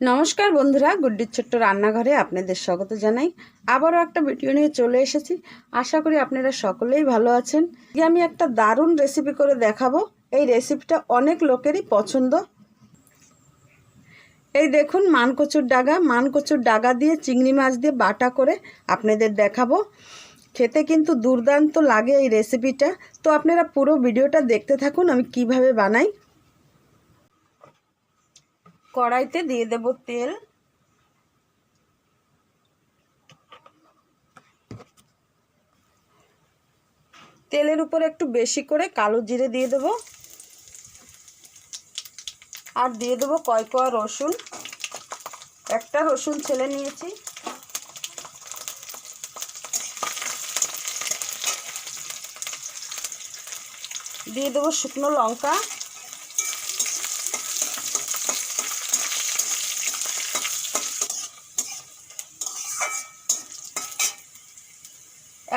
নমস্কার বন্ধুরা, গুড্ডির ছোট্ট রান্নাঘরে আপনাদের স্বাগত জানাই। আবারও একটা ভিডিও নিয়ে চলে এসেছি। আশা করি আপনারা সকলেই ভালো আছেন। যে আমি একটা দারুণ রেসিপি করে দেখাবো। এই রেসিপিটা অনেক লোকেরই পছন্দ। এই দেখুন, মানকচুর ডাগা। মানকচুর ডাগা দিয়ে চিংড়ি মাছ দিয়ে বাটা করে আপনাদের দেখাবো। খেতে কিন্তু দুর্দান্ত লাগে এই রেসিপিটা তো আপনারা পুরো ভিডিওটা দেখতে থাকুন, আমি কীভাবে বানাই। কড়াইতে দিয়ে দেব তেল। তেলের উপর একটু বেশি করে কালো জিরে দিয়ে দেব। আর দিয়ে দেবো কয় কোয়া রসুন। একটা রসুন ছেলে নিয়েছি। দিয়ে দেবো শুকনো লঙ্কা।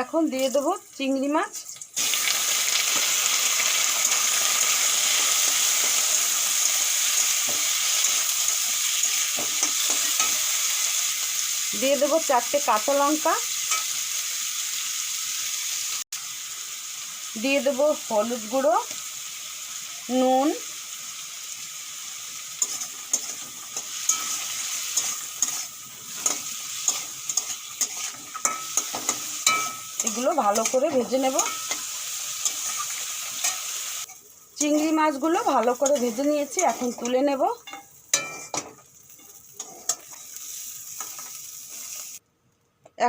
এখন দিয়ে দেবো চিংড়ি মাছ। দিয়ে দেবো চারটে কাঁচা লঙ্কা। দিয়ে দেবো হলুদ গুঁড়ো, নুন এগুলো ভালো করে ভেজে নেব। চিংড়ি মাছগুলো ভালো করে ভেজে নিয়েছি, এখন তুলে নেব।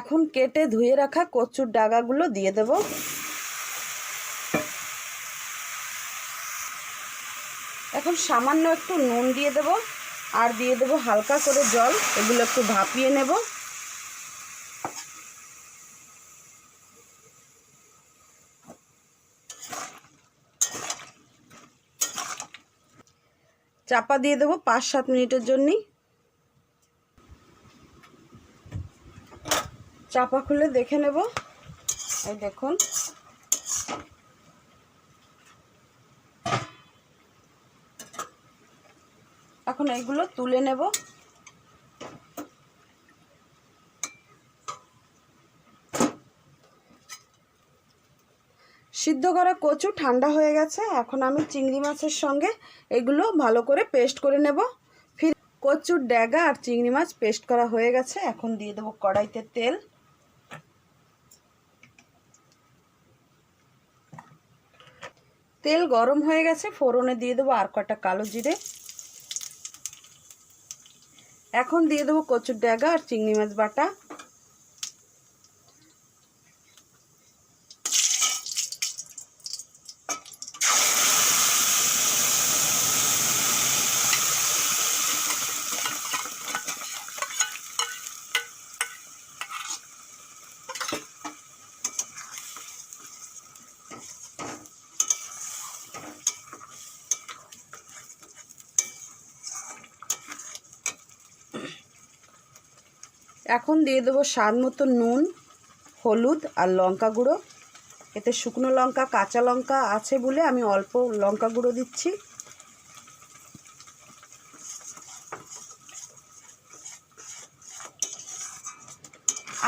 এখন কেটে ধুয়ে রাখা কচুর ডাগাগুলো দিয়ে দেব। এখন সামান্য একটু নুন দিয়ে দেব, আর দিয়ে দেব হালকা করে জল। এগুলো একটু ভাপিয়ে নেব। চাপা দিয়ে দেবো পাঁচ সাত মিনিটের জন্যই। চাপা খুলে দেখে নেব। এই দেখুন। এখন এইগুলো তুলে নেব। সিদ্ধ করা কচু ঠান্ডা হয়ে গেছে, এখন আমি চিংড়ি মাছের সঙ্গে এগুলো ভালো করে পেস্ট করে নেব। ফির কচুর ড্যাগা আর চিংড়ি মাছ পেস্ট করা হয়ে গেছে, এখন দিয়ে দেবো কড়াইতে তেল। তেল গরম হয়ে গেছে, ফোড়নে দিয়ে দেবো আর কটা কালো জিরে। এখন দিয়ে দেবো কচুর ড্যাগা আর চিংড়ি মাছ বাটা। এখন দিয়ে দেবো স্বাদ মতো নুন, হলুদ আর লঙ্কা গুঁড়ো। এতে শুকনো লঙ্কা, কাঁচা লঙ্কা আছে বলে আমি অল্প লঙ্কা গুঁড়ো দিচ্ছি।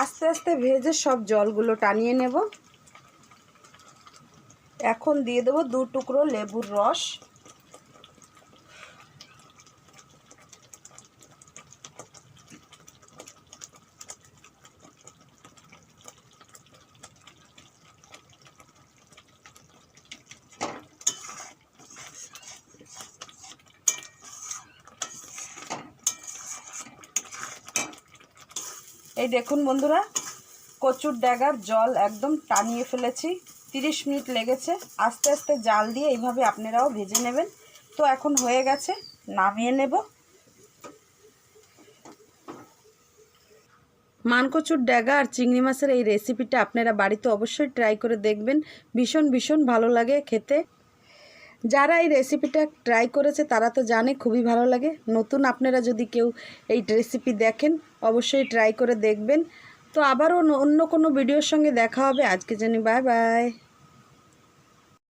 আস্তে আস্তে ভেজে সব জলগুলো টানিয়ে নেব। এখন দিয়ে দেবো দু টুকরো লেবুর রস। এই দেখুন বন্ধুরা, কচুর ড্যাগার, জল একদম টানিয়ে ফেলেছি। তিরিশ মিনিট লেগেছে, আস্তে আস্তে জাল দিয়ে এইভাবে আপনারাও ভেজে নেবেন। তো এখন হয়ে গেছে, নামিয়ে নেব। মানকচুর ড্যাগা আর চিংড়ি মাছের এই রেসিপিটা আপনারা বাড়িতে অবশ্যই ট্রাই করে দেখবেন। ভীষণ ভীষণ ভালো লাগে খেতে। যারা এই রেসিপিটা ট্রাই করেছে, তারা তো জানে, খুবই ভালো লাগে। নতুন আপনারা যদি কেউ এই রেসিপি দেখেন, অবশ্যই ট্রাই করে দেখবেন। তো আবারও অন্য কোনো ভিডিওর সঙ্গে দেখা হবে। আজকে জানি বাই বাই